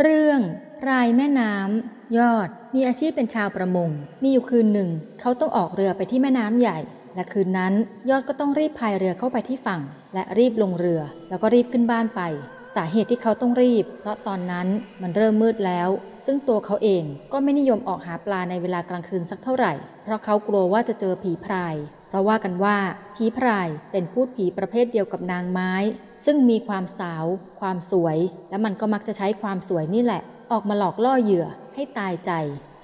เรื่องรายแม่น้ำยอด มีอาชีพเป็นชาวประมง มีอยู่คืนหนึ่ง เขาต้องออกเรือไปที่แม่น้ำใหญ่ และคืนนั้นยอดก็ต้องรีบพายเรือเข้าไปที่ฝั่ง และรีบลงเรือ แล้วก็รีบขึ้นบ้านไป สาเหตุที่เขาต้องรีบ เพราะตอนนั้นมันเริ่มมืดแล้ว ซึ่งตัวเขาเองก็ไม่นิยมออกหาปลาในเวลากลางคืนสักเท่าไหร่ เพราะเขากลัวว่าจะเจอผีพราย ราะว่ากันว่าผีพรายเป็นพูดผีประเภทเดียวกับนางไม้ ซึ่งมีความสาว ความสวย และมันก็มักจะใช้ความสวยนี่แหละ ออกมาหลอกล่อเหยื่อให้ตายใจ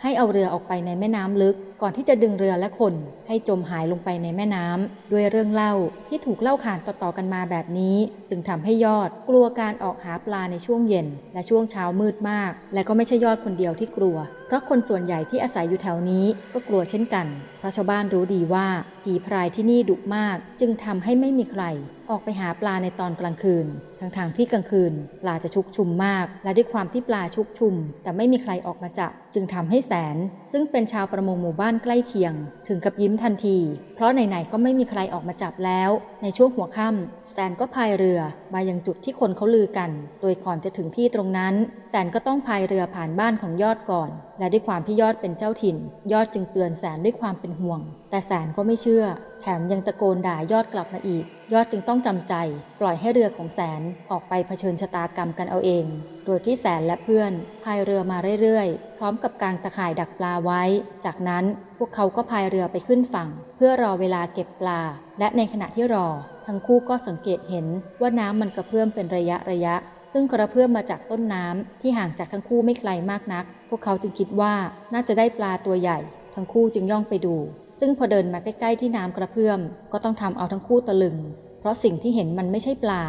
ให้เอาเรือออกไปในแม่น้ำลึก ก่อนที่จะดึงเรือและคนให้จมหายลงไปในแม่น้ำด้วยเรื่องเล่าที่ถูกเล่าขานต่อๆกันมาแบบนี้ จึงทำให้ยอดกลัวการออกหาปลาในช่วงเย็น และช่วงเช้ามืดมาก และก็ไม่ใช่ยอดคนเดียวที่กลัว เพราะคนส่วนใหญ่ที่อาศัยอยู่แถวนี้ก็กลัวเช่นกัน เพราะชาวบ้านรู้ดีว่าผีพรายที่นี่ดุมาก จึงทำให้ไม่มีใคร ออกไปหาปลาในตอนกลางคืน ทั้งๆทที่กลางคืน ปลาจะชุกชุมมาก และด้วยความที่ปลาชุกชุม แต่ไม่มีใครออกมาจับ จึงทำให้แสน ซึ่งเป็นชาวประมงหมู่บ้านใกล้เคียง ถึงกับยิ้มทันที เพราะไหนๆก็ไม่มีใครออกมาจับแล้ว ในช่วงหัวค่ำแสนก็พายเรือมายังจุดที่คนเขาลือกัน โดยก่อนจะถึงที่ตรงนั้น แสนก็ต้องพายเรือผ่านบ้านของยอดก่อน และด้วยความที่ยอดเป็นเจ้าถิ่น ยอดจึงเตือนแสนด้วยความเป็นห่วง แต่แสนก็ไม่เชื่อ แถมยังตะโกนด่ายอดกลับมาอีก ยอดจึงต้องจำใจ ปล่อยให้เรือของแสนออกไปเผชิญชะตากรรมกันเอาเอง โดยที่แสนและเพื่อนพายเรือมาเรื่อยๆ พร้อมกับกางตะข่ายดักปลาไว้ จากนั้นพวกเขาก็พายเรือไปขึ้นฝั่ง เพื่อรอเวลาเก็บปลา และในขณะที่รอ ทั้งคู่ก็สังเกตเห็นว่าน้ำมันกระเพื่อมเป็นระยะระยะ ซึ่งกระเพื่อมมาจากต้นน้ำที่ห่างจากทั้งคู่ไม่ไกลมากนัก พวกเขาจึงคิดว่าน่าจะได้ปลาตัวใหญ่ ทั้งคู่จึงย่องไปดู ซึ่งพอเดินมาใกล้ๆที่น้ำกระเพื่อม ก็ต้องทำเอาทั้งคู่ตะลึง เพราะสิ่งที่เห็นมันไม่ใช่ปลา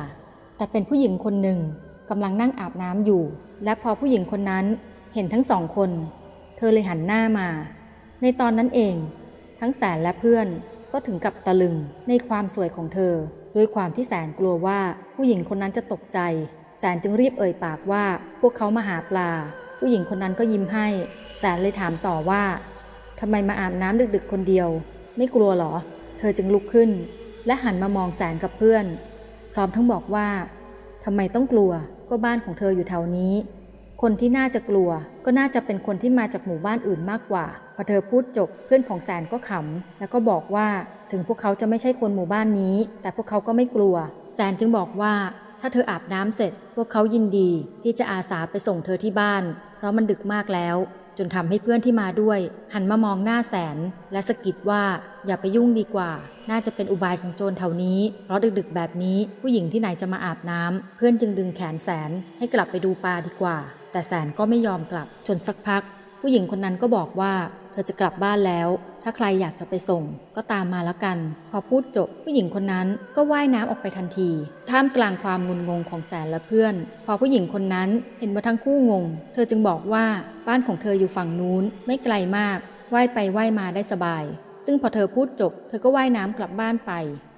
แต่เป็นผู้หญิงคนหนึ่งกำลังนั่งอาบน้ำอยู่ และพอผู้หญิงคนนั้นเห็นทั้งสองคน เธอเลยหันหน้ามา ในตอนนั้นเอง ทั้งแสนและเพื่อนก็ถึงกับตะลึงในความสวยของเธอ ด้วยความที่แสนกลัวว่าผู้หญิงคนนั้นจะตกใจ แสนจึงรีบเอ่ยปากว่า พวกเขามาหาปลา ผู้หญิงคนนั้นก็ยิ้มให้ แสนเลยถามต่อว่า ทำไมมาอาบน้ำดึกๆคนเดียว ไม่กลัวหรอ เธอจึงลุกขึ้น และหันมามองแสนกับเพื่อน พร้อมทั้งบอกว่าทำไมต้องกลัวก็บ้านของเธออยู่แถวนี้ คนที่น่าจะกลัวก็น่าจะเป็นคนที่มาจากหมู่บ้านอื่นมากกว่า พอเธอพูดจบเพื่อนของแสนก็ขำแล้วก็บอกว่าถึงพวกเขาจะไม่ใช่คนหมู่บ้านนี้ แต่พวกเขาก็ไม่กลัว แสนจึงบอกว่า ถ้าเธออาบน้ำเสร็จ พวกเขายินดีที่จะอาสาไปส่งเธอที่บ้าน เพราะมันดึกมากแล้ว นทำให้เพื่อนที่มาด้วย หันมามองหน้าแสน และสะกิดว่าอย่าไปยุ่งดีกว่า น่าจะเป็นอุบายของโจรแถวนี้ เพราะดึกๆแบบนี้ผู้หญิงที่ไหนจะมาอาบน้ำเพื่อนจึงดึงแขนแสนให้กลับไปดูปลาดีกว่า แต่แสนก็ไม่ยอมกลับจนสักพัก ผู้หญิงคนนั้นก็บอกว่า เธอจะกลับบ้านแล้ว ถ้าใครอยากจะไปส่ง ก็ตามมาแล้วกัน พอพูดจบผู้หญิงคนนั้นก็ว่ายน้ำออกไปทันที ท่ามกลางความงุนงงของแสนและเพื่อน พอผู้หญิงคนนั้นเห็นว่าทั้งคู่งง เธอจึงบอกว่าบ้านของเธออยู่ฝั่งนู้นไม่ไกลมากว่ายไปว่ายมาได้สบาย ซึ่งพอเธอพูดจบ เธอก็ว่ายน้ำกลับบ้านไป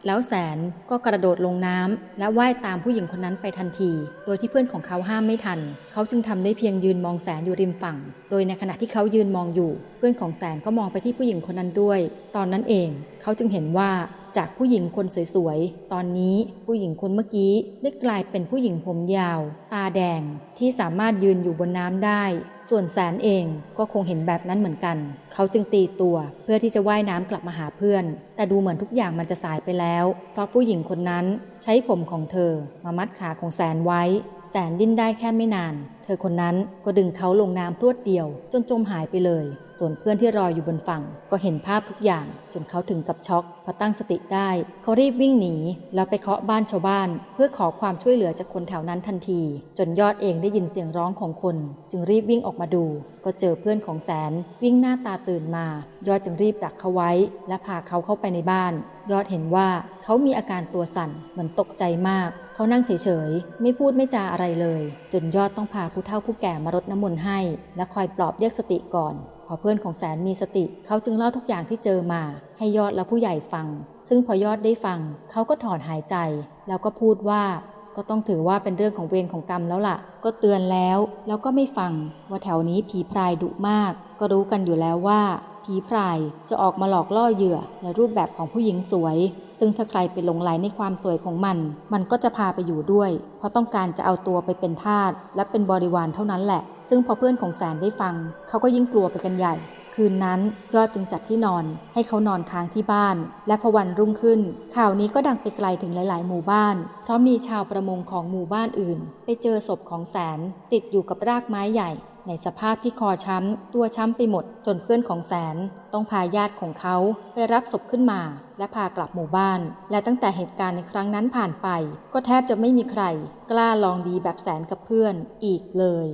แล้วแสนก็กระโดดลงน้ำและว่ายตามผู้หญิงคนนั้นไปทันที โดยที่เพื่อนของเขาห้ามไม่ทัน เขาจึงทำได้เพียงยืนมองแสนอยู่ริมฝั่ง โดยในขณะที่เขายืนมองอยู่ เพื่อนของแสนก็มองไปที่ผู้หญิงคนนั้นด้วย ตอนนั้นเองเขาจึงเห็นว่าจากผู้หญิงคนสวยๆ ตอนนี้ผู้หญิงคนเมื่อกี้ได้กลายเป็นผู้หญิงผมยาว ตาแดงที่สามารถยืนอยู่บนน้ำได้ ส่วนแสนเองก็คงเห็นแบบนั้นเหมือนกัน เขาจึงตีตัวเพื่อที่จะว่ายน้ำกลับมาหาเพื่อน แต่ดูเหมือนทุกอย่างมันจะสายไปแล้วเพราะผู้หญิงคนนั้นใช้ผมของเธอมามัดขาของแสนไว้ แสนดิ้นได้แค่ไม่นาน เธอคนนั้นก็ดึงเขาลงน้ำพรวดเดียว จนจมหายไปเลย ส่วนเพื่อนที่รออยู่บนฝั่ง ก็เห็นภาพทุกอย่าง จนเขาถึงกับช็อกพอตั้งสติได้ เขารีบวิ่งหนี แล้วไปเคาะบ้านชาวบ้าน เพื่อขอความช่วยเหลือจากคนแถวนั้นทันที จนยอดเองได้ยินเสียงร้องของคน จึงรีบวิ่งออกมาดู ก็เจอเพื่อนของแสน วิ่งหน้าตาตื่นมา ยอดจึงรีบดักเขาไว้ และพาเขาเข้าไปในบ้าน ยอดเห็นว่าเขามีอาการตัวสั่นเหมือนตกใจมากเขานั่งเฉยๆ ไม่พูดไม่จาอะไรเลย จนยอดต้องพาผู้เฒ่าผู้แก่มารดน้ำมนต์ให้ และคอยปลอบเรียกสติก่อน พอเพื่อนของแสนมีสติ เขาจึงเล่าทุกอย่างที่เจอมา ให้ยอดและผู้ใหญ่ฟัง ซึ่งพอยอดได้ฟัง เขาก็ถอนหายใจ แล้วก็พูดว่าก็ต้องถือว่าเป็นเรื่องของเวรของกรรมแล้วล่ะ ก็เตือนแล้ว แล้วก็ไม่ฟัง ว่าแถวนี้ผีพรายดุมาก ก็รู้กันอยู่แล้วว่า ผีพรายจะออกมาหลอกล่อเหยื่อในรูปแบบของผู้หญิงสวย ซึ่งถ้าใครไปหลงไหลในความสวยของมัน มันก็จะพาไปอยู่ด้วย เพราะต้องการจะเอาตัวไปเป็นทาสและเป็นบริวารเท่านั้นแหละ ซึ่งพอเพื่อนของแสนได้ฟัง เขาก็ยิ่งกลัวไปกันใหญ่คืนนั้นยอดจึงจัดที่นอนให้เขานอนค้างที่บ้าน และพอวันรุ่งขึ้น ข่าวนี้ก็ดังไปไกลถึงหลาย ๆ หมู่บ้าน เพราะมีชาวประมงของหมู่บ้านอื่น ไปเจอศพของแสนติดอยู่กับรากไม้ใหญ่ ในสภาพที่คอช้ำ ตัวช้ำไปหมด จนเพื่อนของแสน ต้องพาญาติของเขาไปรับศพขึ้นมา และพากลับหมู่บ้าน และตั้งแต่เหตุการณ์ในครั้งนั้นผ่านไป ก็แทบจะไม่มีใคร กล้าลองดีแบบแสนกับเพื่อนอีกเลย